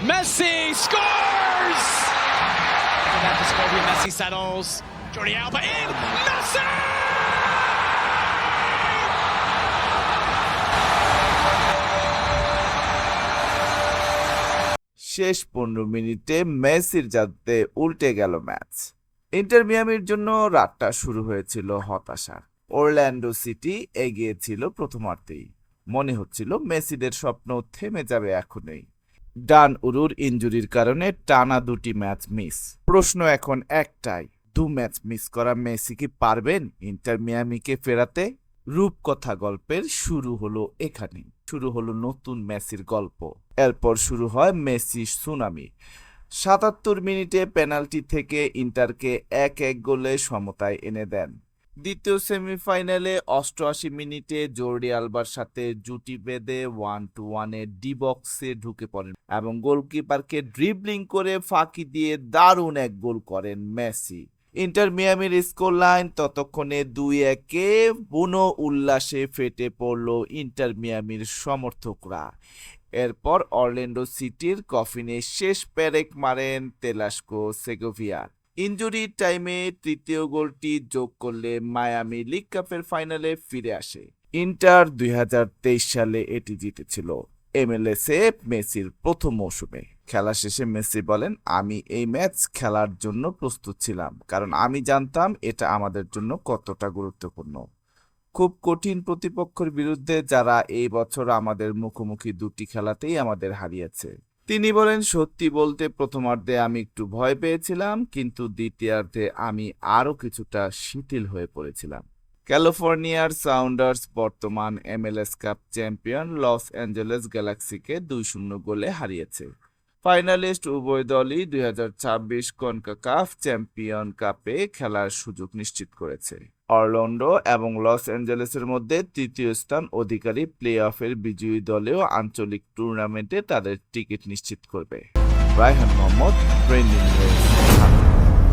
Messi scores! That to Segovia, Messi settles. Jordi Alba in. Messi! শেষ পনেরো মিনিটে মেসির জাদুতে উল্টে গেল ম্যাচ ইন্টার মিয়ামির জন্য রাতটা শুরু হয়েছিল হতাশার ওরল্যান্ডো সিটি এগিয়েছিল প্রথমার্ধেই মনে হচ্ছিল মেসিদের স্বপ্ন থেমে যাবে এখনই ডান উরুর ইঞ্জুরির কারণে টানা দুটি ম্যাচ মিস। প্রশ্ন এখন একটাই, দু ম্যাচ মিস করা মেসি কি পারবেন? ইন্টার মিয়ামিকে ফেরাতে? রূপকথা গল্পের শুরু হলো এখানে শুরু হলো নতুন মেসির গল্প। এরপর শুরু হয় মেসি সুনামি। সাতাত্তর মিনিটে পেনাল্টি থেকে ইন্টারকে এক এক গোলে সমতায় এনে দেন। দ্বিতীয় সেমিফাইনালে অষ্টআশি মিনিটে জোর্ডি আলবার সাথে জুটি বেঁধে ওয়ান টু ওয়ানে ডি বক্সে ঢুকে পড়েন এবং গোলকিপারকে ড্রিবলিং করে ফাঁকি দিয়ে দারুণ এক গোল করেন মেসি। ইন্টার মিয়ামির স্কোর লাইন ততক্ষণে দুই একে বুনো উল্লাসে ফেটে পড়ল ইন্টার মিয়ামির সমর্থকরা। এরপর অরল্যান্ডো সিটির কফিনে শেষ প্যারেক মারেন তেলাস্কো সেগোভিয়া ইঞ্জুরি টাইমে তৃতীয় গোলটি যোগ করলে মায়ামি লিগ কাপের ফাইনালে ফিরে আসে। ইন্টার দুই হাজার তেইশ সালে এটি জিতেছিল। এমএলএসে মেসির প্রথম মৌসুমে। খেলা শেষে মেসি বলেন, আমি এই ম্যাচ খেলার জন্য প্রস্তুত ছিলাম, কারণ আমি জানতাম এটা আমাদের জন্য কতটা গুরুত্বপূর্ণ। খুব কঠিন প্রতিপক্ষের বিরুদ্ধে যারা এই বছর আমাদের মুখোমুখি দুটি খেলাতেই আমাদের হারিয়েছে। তিনি বলেন, সত্যি বলতে প্রথমার্ধে আমি একটু ভয় পেয়েছিলাম, কিন্তু দ্বিতীয়ার্ধে আমি আরও কিছুটা শিথিল হয়ে পড়েছিলাম। ক্যালিফোর্নিয়ার সাউন্ডার্স বর্তমান MLS cup champion Los Angeles গ্যালাক্সিকে দুই শূন্য গোলে হারিয়েছে। ফাইনালিস্ট উভয় দলই দুই হাজার ছাব্বিশ চ্যাম্পিয়ন কাপে খেলার সুযোগ নিশ্চিত করেছে। অরল্যান্ডো এবং লস অ্যাঞ্জেলেসের মধ্যে তৃতীয় স্থান অধিকারী প্লে অফের বিজয়ী দলেও আঞ্চলিক টুর্নামেন্টে তাদের টিকিট নিশ্চিত করবে। রায়হান মোহাম্মদ ট্রেন্ডিং